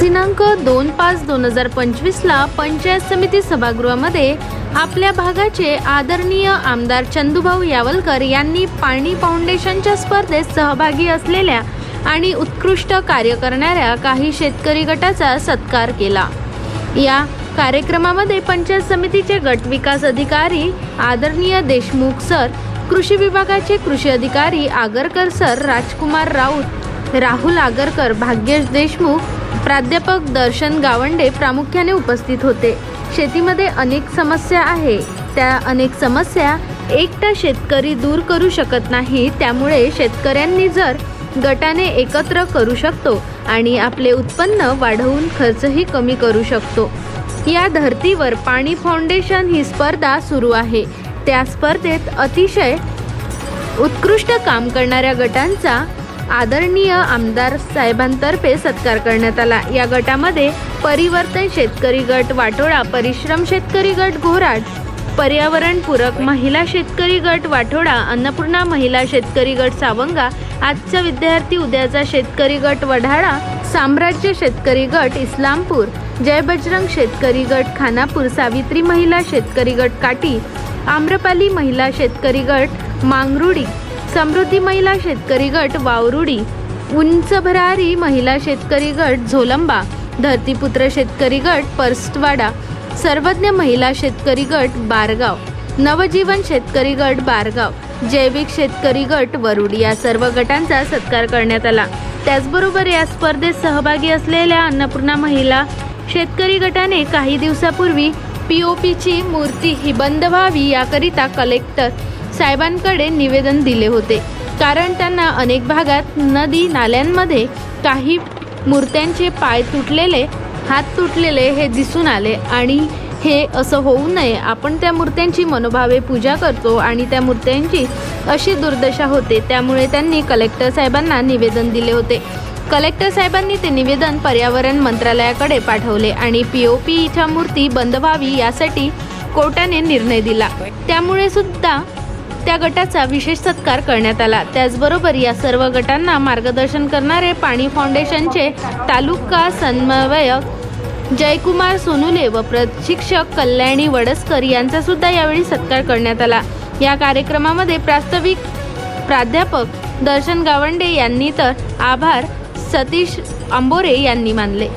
दिनांक दोन पाच दोन हजार पंचवीसला पंचायत समिती सभागृहामध्ये आपल्या भागाचे आदरणीय आमदार चंदूभाऊ यावलकर यांनी पाणी फाउंडेशनच्या स्पर्धेत सहभागी असलेल्या आणि उत्कृष्ट कार्य करणाऱ्या काही शेतकरी गटाचा सत्कार केला. या कार्यक्रमामध्ये पंचायत समितीचे गट विकास अधिकारी आदरणीय देशमुख सर कृषी विभागाचे कृषी अधिकारी आगरकर सर राजकुमार राऊत राहुल आगरकर भाग्येश देशमुख प्राध्यापक दर्शन गावंडे प्रामुख्याने उपस्थित होते. शेतीमध्ये अनेक समस्या आहे. त्या अनेक समस्या एकटा शेतकरी दूर करू शकत नाही त्यामुळे शेतकऱ्यांनी जर गटाने एकत्र करू शकतो आणि आपले उत्पन्न वाढवून खर्चही कमी करू शकतो. या धर्तीवर पाणी फाउंडेशन ही स्पर्धा सुरू आहे. त्या स्पर्धेत अतिशय उत्कृष्ट काम करणाऱ्या गटांचा आदरणीय आमदार साहेबांतर्फे सत्कार करण्यात आला. या गटामध्ये परिवर्तन शेतकरी गट वाटोळा परिश्रम शेतकरी गट घोराट पर्यावरणपूरक महिला शेतकरी गट वाठोडा अन्नपूर्णा महिला शेतकरी गट सावंगा आजचा विद्यार्थी उद्याचा शेतकरी गट वढाळा साम्राज्य शेतकरी गट इस्लामपूर जय बजरंग शेतकरी गट खानापूर सावित्री महिला शेतकरी गट काटी आम्रपाली महिला शेतकरी गट मांगरुडी समृद्धी महिला शेतकरी गट वावरुडी उंच भरारी महिला शेतकरी गट झोलंबा धरतीपुत्र शेतकरी गट परस्तवाडा सर्वज्ञ महिला शेतकरी गट बारगाव नवजीवन शेतकरी गट बारगाव जैविक शेतकरी गट वरुड या सर्व गटांचा सत्कार करण्यात आला. त्याचबरोबर या स्पर्धेत सहभागी असलेल्या अन्नपूर्णा महिला शेतकरी गटाने काही दिवसापूर्वी पी ओ पीची मूर्ती ही बंद व्हावी याकरिता कलेक्टर साहेबांकडे निवेदन दिले होते. कारण त्यांना अनेक भागात नदी नाल्यांमध्ये काही मूर्त्यांचे पाय तुटलेले हात तुटलेले हे दिसून आले आणि हे असं होऊ नये. आपण त्या मूर्त्यांची मनोभावे पूजा करतो आणि त्या मूर्त्यांची अशी दुर्दशा होते. त्यामुळे त्यांनी कलेक्टर साहेबांना निवेदन दिले होते. कलेक्टर साहेबांनी ते निवेदन पर्यावरण मंत्रालयाकडे पाठवले आणि पी ओ पीच्या मूर्ती बंद व्हावी यासाठी कोर्टाने निर्णय दिला. त्यामुळे सुद्धा त्या गटाचा विशेष सत्कार करण्यात आला. त्याचबरोबर या सर्व गटांना मार्गदर्शन करणारे पाणी फाउंडेशनचे तालुका समन्वयक जयकुमार सोनुले व प्रशिक्षक कल्याणी वडसकर यांचा सुद्धा यावेळी सत्कार करण्यात आला. या कार्यक्रमामध्ये प्रास्ताविक प्राध्यापक दर्शन गावंडे यांनी तर आभार सतीश आंबोरे यांनी मानले.